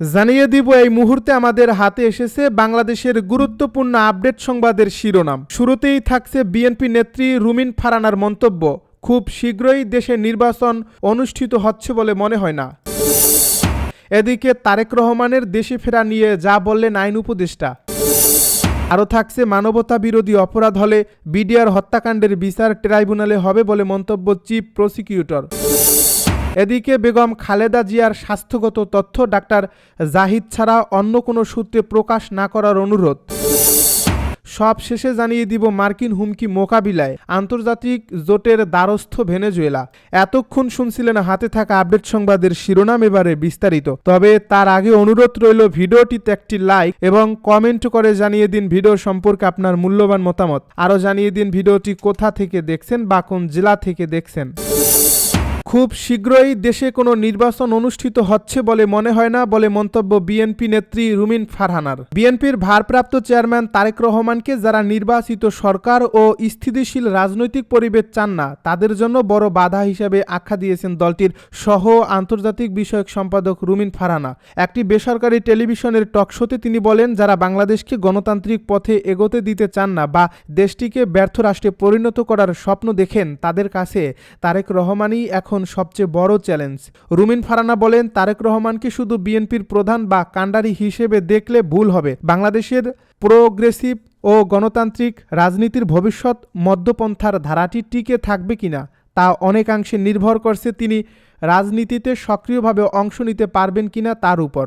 জানিয়ে দিব, এই মুহূর্তে আমাদের হাতে এসেছে বাংলাদেশের গুরুত্বপূর্ণ আপডেট সংবাদের শিরোনাম। শুরুতেই থাকছে বিএনপি নেত্রী রুমিন ফারানার মন্তব্য। খুব শীঘ্রই দেশে নির্বাচন অনুষ্ঠিত হচ্ছে বলে মনে হয় না। এদিকে তারেক রহমানের দেশে ফেরা নিয়ে যা বললেন আইন উপদেষ্টা। আরও থাকছে মানবতা বিরোধী অপরাধ হলে বিডিআর হত্যাকাণ্ডের বিচার ট্রাইব্যুনালে হবে বলে মন্তব্য চিফ প্রসিকিউটর। এদিকে বেগম খালেদা জিয়ার স্বাস্থ্যগত তথ্য ডাক্তার জাহিদ ছাড়া অন্য কোনো সূত্রে প্রকাশ না করার অনুরোধ। সব শেষে জানিয়ে দিব মার্কিন হুমকি মোকাবিলায় আন্তর্জাতিক জোটের দ্বারস্থ ভেনেজুয়েলা। এতক্ষণ শুনছিলেন হাতে থাকা আপডেট সংবাদের শিরোনাম এবারে বিস্তারিত। তবে তার আগে অনুরোধ রইল ভিডিওটিতে একটি লাইক এবং কমেন্ট করে জানিয়ে দিন ভিডিও সম্পর্কে আপনার মূল্যবান মতামত। আরও জানিয়ে দিন ভিডিওটি কোথা থেকে দেখছেন বা কোন জেলা থেকে দেখছেন। খুব শীঘ্রই দেশে কোনো নির্বাচন অনুষ্ঠিত হচ্ছে বলে মনে হয় না বলে মন্তব্য বিএনপি নেত্রী রুমিন ফারহানার। বিএনপির ভারপ্রাপ্ত চেয়ারম্যান তারেক রহমানকে যারা নির্বাচিত সরকার ও স্থিতিশীল রাজনৈতিক পরিবেশ চান না, তাদের জন্য বড় বাধা হিসেবে আখ্যা দিয়েছেন দলটির সহ আন্তর্জাতিক বিষয়ক সম্পাদক রুমিন ফারহানা। একটি বেসরকারি টেলিভিশনের টকশোতে তিনি বলেন, যারা বাংলাদেশকে গণতান্ত্রিক পথে এগোতে দিতে চান না বা দেশটিকে ব্যর্থ রাষ্ট্রে পরিণত করার স্বপ্ন দেখেন, তাদের কাছে তারেক রহমানই এখন সবচেয়ে বড় চ্যালেঞ্জ। রুমিন ফারানা বলেন, তারেক রহমানকে শুধু বিএনপির প্রধান বা কাণ্ডারি হিসেবে দেখলে ভুল হবে। বাংলাদেশের প্রোগ্রেসিভ ও গণতান্ত্রিক রাজনীতির ভবিষ্যৎ মধ্যপন্থার ধারাটি টিকে থাকবে কিনা তা অনেকাংশে নির্ভর করছে তিনি রাজনীতিতে সক্রিয়ভাবে অংশ নিতে পারবেন কিনা তার উপর।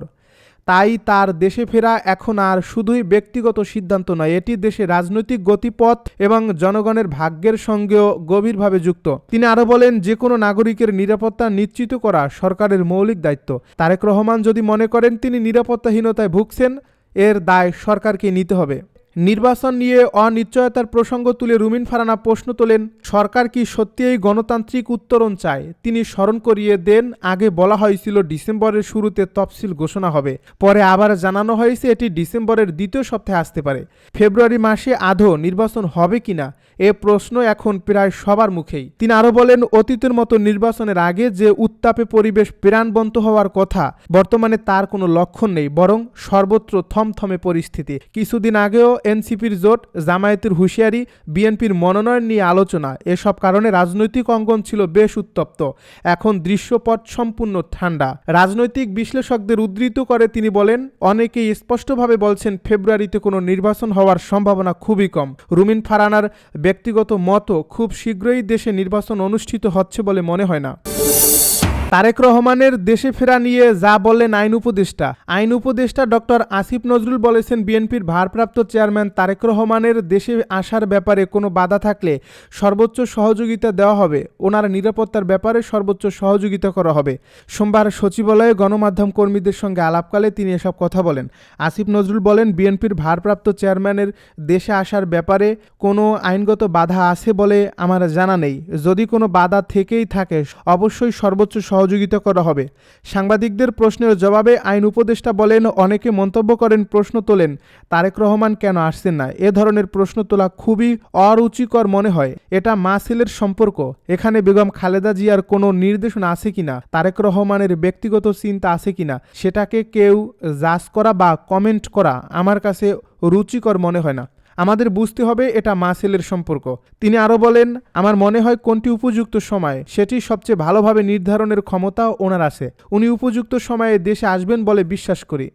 তাই তার দেশে ফেরা এখন আর শুধুই ব্যক্তিগত সিদ্ধান্ত নয়, এটি দেশে রাজনৈতিক গতিপথ এবং জনগণের ভাগ্যের সঙ্গেও গভীরভাবে যুক্ত। তিনি আরও বলেন যে কোনো নাগরিকের নিরাপত্তা নিশ্চিত করা সরকারের মৌলিক দায়িত্ব। তারেক রহমান যদি মনে করেন তিনি নিরাপত্তাহীনতায় ভুগছেন, এর দায় সরকারকে নিতে হবে। নির্বাচন নিয়ে অনিশ্চয়তার প্রসঙ্গ তুলে রুমিন ফারানা প্রশ্ন তোলেন, সরকার কি সত্যিই গণতান্ত্রিক উত্তরণ চায়? তিনি স্মরণ করিয়ে দেন, আগে বলা হয়েছিল ডিসেম্বরের শুরুতে তফসিল ঘোষণা হবে, পরে আবার জানানো হয়েছে এটি ডিসেম্বরের দ্বিতীয় সপ্তাহে আসতে পারে। ফেব্রুয়ারি মাসে আধো নির্বাচন হবে কিনা এ প্রশ্ন এখন প্রায় সবার মুখেই। তিনি আরও বলেন, অতীতের মতো নির্বাচনের আগে যে উত্তাপে পরিবেশ প্রাণবন্ত হওয়ার কথা, বর্তমানে তার কোনো লক্ষণ নেই, বরং সর্বত্র থমথমে পরিস্থিতি। কিছুদিন আগেও এনসিপির জোট, জামায়াতের হুঁশিয়ারি, বিএনপির মনোনয়ন নিয়ে আলোচনা, এসব কারণে রাজনৈতিক অঙ্গন ছিল বেশ উত্তপ্ত। এখন দৃশ্যপট সম্পূর্ণ ঠান্ডা। রাজনৈতিক বিশ্লেষকদের উদ্ধৃত করে তিনি বলেন, অনেকেই স্পষ্টভাবে বলছেন ফেব্রুয়ারিতে কোনো নির্বাচন হওয়ার সম্ভাবনা খুবই কম। রুমিন ফারানার ব্যক্তিগত মতো খুব শীঘ্রই দেশে নির্বাচন অনুষ্ঠিত হচ্ছে বলে মনে হয় না। তারেক রহমানের দেশে ফেরা নিয়ে যা বললেন আইন উপদেষ্টা। আইন উপদেষ্টা ডক্টর আসিফ নজরুল বলেছেন, বিএনপির ভারপ্রাপ্ত চেয়ারম্যান তারেক রহমানের দেশে আসার ব্যাপারে কোনো বাধা থাকলে সর্বোচ্চ সহযোগিতা দেওয়া হবে। ওনার নিরাপত্তার ব্যাপারে সর্বোচ্চ সহযোগিতা করা হবে। সোমবার সচিবালয়ে গণমাধ্যম কর্মীদের সঙ্গে আলাপকালে তিনি এসব কথা বলেন। আসিফ নজরুল বলেন, বিএনপির ভারপ্রাপ্ত চেয়ারম্যানের দেশে আসার ব্যাপারে কোনো আইনগত বাধা আছে বলে আমার জানা নেই। যদি কোনো বাধা থেকেই থাকে, অবশ্যই সর্বোচ্চ সহযোগিতা করা হবে। সাংবাদিকদের প্রশ্নের জবাবে আইন উপদেষ্টা বলেন, অনেকে মন্তব্য করেন, প্রশ্ন তোলেন। তারেক রহমান কেন আসছেন না? এ ধরনের প্রশ্ন তোলা খুবই অরুচিকর মনে হয়। এটা মা ছেলের সম্পর্ক। এখানে বেগম খালেদা জিয়ার কোনো নির্দেশনা আছে কিনা? তারেক রহমানের ব্যক্তিগত চিন্তা আছে কিনা? সেটাকে কেউ জাজ করা বা কমেন্ট করা আমার কাছে রুচিকর মনে হয় না। আমাদের বুঝতে হবে এটা মাসেলের সম্পর্ক। তিনি আরও বলেন, আমার মনে হয় কোনটি উপযুক্ত সময়, সেটি সবচেয়ে ভালোভাবে নির্ধারণের ক্ষমতা ওনার আছে। উনি উপযুক্ত সময়ে দেশে আসবেন বলে বিশ্বাস করি।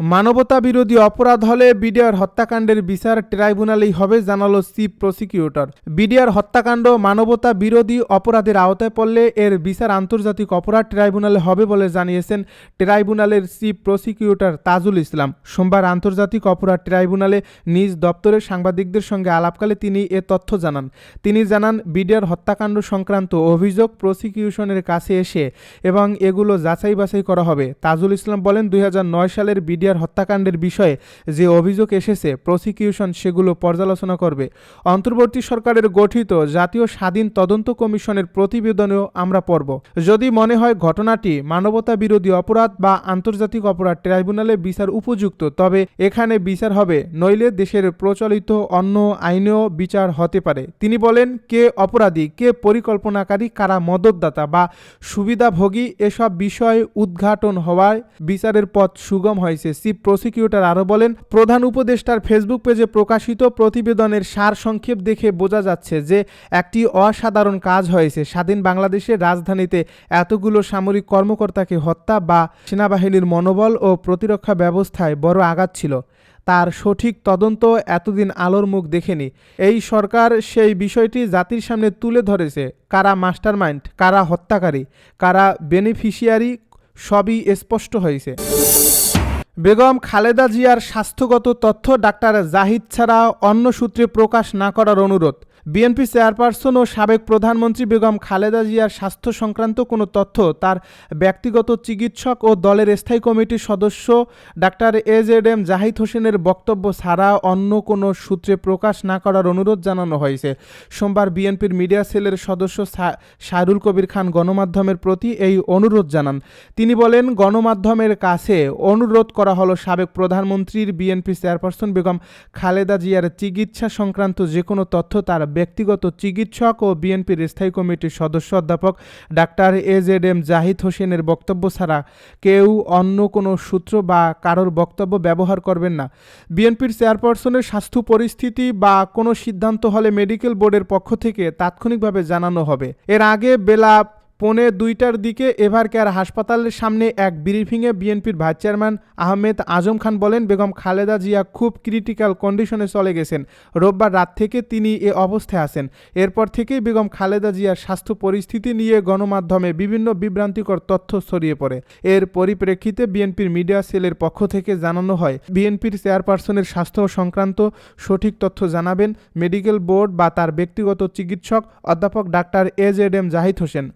মানবতা বিরোধী অপরাধ হলে বিডিআর হত্যাকাণ্ডের বিচার ট্রাইব্যুনালেই হবে, জানালো চিফ প্রসিকিউটর। বিডিআর হত্যাকাণ্ড মানবতা বিরোধী অপরাধের আওতায় পড়লে এর বিচার আন্তর্জাতিক অপরাধ ট্রাইব্যুনালে হবে বলে জানিয়েছেন ট্রাইব্যুনালের চিফ প্রসিকিউটর তাজুল ইসলাম। সোমবার আন্তর্জাতিক অপরাধ ট্রাইব্যুনালে নিজ দপ্তরের সাংবাদিকদের সঙ্গে আলাপকালে তিনি এ তথ্য জানান। তিনি জানান, বিডিআর হত্যাকাণ্ড সংক্রান্ত অভিযোগ প্রসিকিউশনের কাছে এসে এবং এগুলো যাচাই বাছাই করা হবে। তাজুল ইসলাম বলেন, দুই হাজার নয় সালের বিডিআর জিয়ার হত্যাকাণ্ডের বিষয়ে যে অভিযোগ এসেছে, প্রসিকিউশন সেগুলো পর্যালোচনা করবে। অন্তর্বর্তী সরকারের গঠিত জাতীয় স্বাধীন তদন্ত কমিশনের প্রতিবেদনেও আমরা পড়ব। যদি মনে হয় ঘটনাটি মানবতা বিরোধী অপরাধ বা আন্তর্জাতিক অপরাধ ট্রাইব্যুনালে বিচার উপযুক্ত, তবে এখানে বিচার হবে, নইলে দেশের প্রচলিত অন্য আইনেও বিচার হতে পারে। তিনি বলেন, কে অপরাধী, কে পরিকল্পনাকারী, কারা মদতদাতা বা সুবিধাভোগী, এসব বিষয় উদ্ঘাটন হওয়ায় বিচারের পথ সুগম হয়েছে চিফ প্রসিকিউটর আরও বলেন, প্রধান উপদেষ্টার ফেসবুক পেজে প্রকাশিত প্রতিবেদনের সার সংক্ষেপ দেখে বোঝা যাচ্ছে যে একটি অসাধারণ কাজ হয়েছে। স্বাধীন বাংলাদেশের রাজধানীতে এতগুলো সামরিক কর্মকর্তাকে হত্যা বা সেনাবাহিনীর মনোবল ও প্রতিরক্ষা ব্যবস্থায় বড় আঘাত ছিল। তার সঠিক তদন্ত এতদিন আলোর মুখ দেখেনি। এই সরকার সেই বিষয়টি জাতির সামনে তুলে ধরেছে। কারা মাস্টারমাইন্ড, কারা হত্যাকারী, কারা বেনিফিশিয়ারি, সবই স্পষ্ট হয়েছে। বেগম খালেদা জিয়ার স্বাস্থ্যগত তথ্য ডাক্তার জাহিদ ছাড়া অন্য সূত্রে প্রকাশ না করার অনুরোধ। বিএনপি চেয়ারপারসন ও সাবেক প্রধানমন্ত্রী বেগম খালেদা জিয়ার স্বাস্থ্য সংক্রান্ত কোনো তথ্য, তার ব্যক্তিগত চিকিৎসক ও দলের স্থায়ী কমিটির সদস্য ডাক্তার এজেড এম জাহিদ হোসেনের বক্তব্য ছাড়া অন্য কোনো সূত্রে প্রকাশ না করার অনুরোধ জানানো হয়েছে। সোমবার বিএনপির মিডিয়া সেলের সদস্য সাইরুল কবির খান গণমাধ্যমের প্রতি এই অনুরোধ জানান। তিনি বলেন, গণমাধ্যমের কাছে অনুরোধ করা হলো সাবেক প্রধানমন্ত্রীর বিএনপি চেয়ারপারসন বেগম খালেদা জিয়ার চিকিৎসা সংক্রান্ত যে কোনো তথ্য তার ব্যক্তিগত চিকিৎসক ও বিএনপির স্থায়ী কমিটির সদস্য অধ্যাপক doctor A Z M Zahid হোসেনের বক্তব্য ছাড়া কেউ অন্য কোনো সূত্র বা কারোর বক্তব্য ব্যবহার করবেন না। বিএনপির চেয়ারপারসনের স্বাস্থ্য পরিস্থিতি বা কোনো সিদ্ধান্ত হলে মেডিকেল বোর্ডের পক্ষ থেকে তাৎক্ষণিকভাবে জানানো হবে। এর আগে বেলা পৌনে দুইটার দিকে এভার কেয়ার হাসপাতালের সামনে এক ব্রিফিংয়ে বিএনপির ভাইস চেয়ারম্যান আহমেদ আজম খান বলেন, বেগম খালেদা জিয়া খুব ক্রিটিক্যাল কন্ডিশনে চলে গেছেন। রোববার রাত থেকে তিনি এ অবস্থায় আছেন। এরপর থেকেই বেগম খালেদা জিয়ার স্বাস্থ্য পরিস্থিতি নিয়ে গণমাধ্যমে বিভিন্ন বিভ্রান্তিকর তথ্য ছড়িয়ে পড়ে। এর পরিপ্রেক্ষিতে বিএনপির মিডিয়া সেলের পক্ষ থেকে জানানো হয়, বিএনপির চেয়ারপারসনের স্বাস্থ্য সংক্রান্ত সঠিক তথ্য জানাবেন মেডিকেল বোর্ড বা তার ব্যক্তিগত চিকিৎসক অধ্যাপক doctor A Z M Zahid Hossain.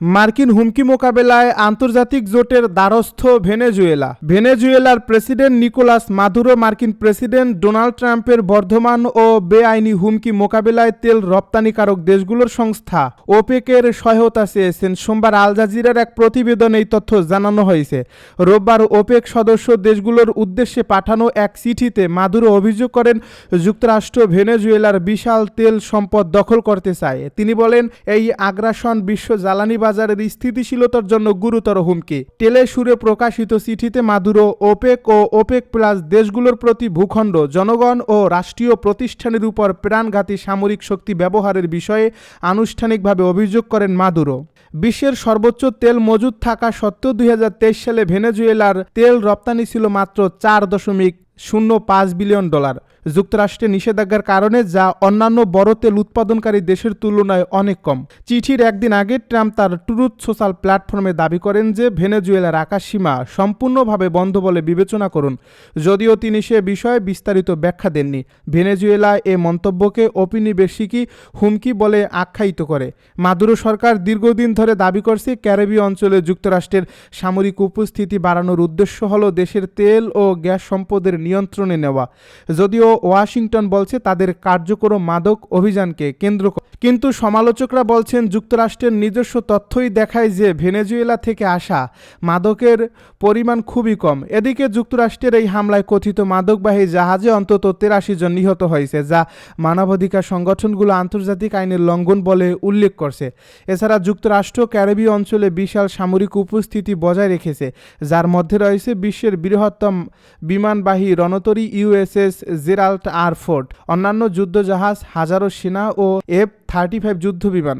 মার্কিন হুমকি মোকাবেলায় আন্তর্জাতিক জোটের দ্বারস্থ ভেনেজুয়েলা। ভেনেজুয়েলার প্রেসিডেন্ট নিকোলাস মাদুরো, মার্কিন প্রেসিডেন্ট ডোনাল্ড ট্রাম্পের বর্ধমান ও বেআইনি হুমকি মোকাবেলায় তেল রপ্তানিকারক দেশগুলোর সংস্থা ওপেকের সহায়তা চেয়েছেন। সোমবার আল জাজিরার এক প্রতিবেদনে এই তথ্য জানানো হয়েছে। রোববার ওপেক সদস্য দেশগুলোর উদ্দেশ্যে পাঠানো এক চিঠিতে মাদুরো অভিযোগ করেন, যুক্তরাষ্ট্র ভেনেজুয়েলার বিশাল তেল সম্পদ দখল করতে চায়। তিনি বলেন, এই আগ্রাসন বিশ্ব জ্বালানি বাজারের স্থিতিশীলতার জন্য গুরুতর হুমকি। টেলে সুরে প্রকাশিত চিঠিতে মাদুরো, ওপেক ও ওপেক প্লাস দেশগুলোর প্রতি ভূখণ্ড, জনগণ ও রাষ্ট্রীয় প্রতিষ্ঠানের উপর প্রাণঘাতী সামরিক শক্তি ব্যবহারের বিষয়ে আনুষ্ঠানিকভাবে অভিযোগ করেন মাদুরো। বিশ্বের সর্বোচ্চ তেল মজুদ থাকা সত্ত্বেও দুই হাজার তেইশ সালে ভেনেজুয়েলার তেল রপ্তানি ছিল মাত্র চার দশমিক শূন্য পাঁচ বিলিয়ন ডলার। যুক্তরাষ্ট্রের নিষেধাজ্ঞার কারণে যা অন্যান্য বড় তেল উৎপাদনকারী দেশের তুলনায় অনেক কম। চিঠির একদিন আগে ট্রাম্প তার ট্রুথ সোশ্যাল প্ল্যাটফর্মে দাবি করেন যে ভেনেজুয়েলার আকাশসীমা সম্পূর্ণভাবে বন্ধ বলে বিবেচনা করুন। যদিও তিনি সে বিষয়ে বিস্তারিত ব্যাখ্যা দেননি। ভেনেজুয়েলা এ মন্তব্যকে ঔপনিবেশিকই হুমকি বলে আখ্যায়িত করে। মাদুরো সরকার দীর্ঘদিন ধরে দাবি করছে, ক্যারিবীয় অঞ্চলে যুক্তরাষ্ট্রের সামরিক উপস্থিতি বাড়ানোর উদ্দেশ্য হল দেশের তেল ও গ্যাস সম্পদের নিয়ন্ত্রণে নেওয়া। যদিও ওয়াশিংটন বলছে তাদের কার্যকর মাদক অভিযানকে কেন্দ্র কিন্তু সমালোচকরা বলছেন যুক্তরাষ্ট্রের নিজস্ব তথ্যই দেখায় যে ভেনেজুয়েলা থেকে আসা মাদকের পরিমাণ খুবই কম। এদিকে যুক্তরাষ্ট্রের এই হামলায় কথিত মাদকবাহী জাহাজে অন্তত তেরাশি জন নিহত হয়েছে, যা মানবাধিকার সংগঠনগুলো আন্তর্জাতিক আইনের লঙ্ঘন বলে উল্লেখ করছে। এছাড়া যুক্তরাষ্ট্র ক্যারিবীয় অঞ্চলে বিশাল সামরিক উপস্থিতি বজায় রেখেছে, যার মধ্যে রয়েছে বিশ্বের বৃহত্তম বিমানবাহী রণতরী ইউএসএস জেরাল্ট আর ফোর্ড। অন্যান্য যুদ্ধজাহাজ, হাজারো সেনা ও এফ থার্টি ফাইভ যুদ্ধ বিমান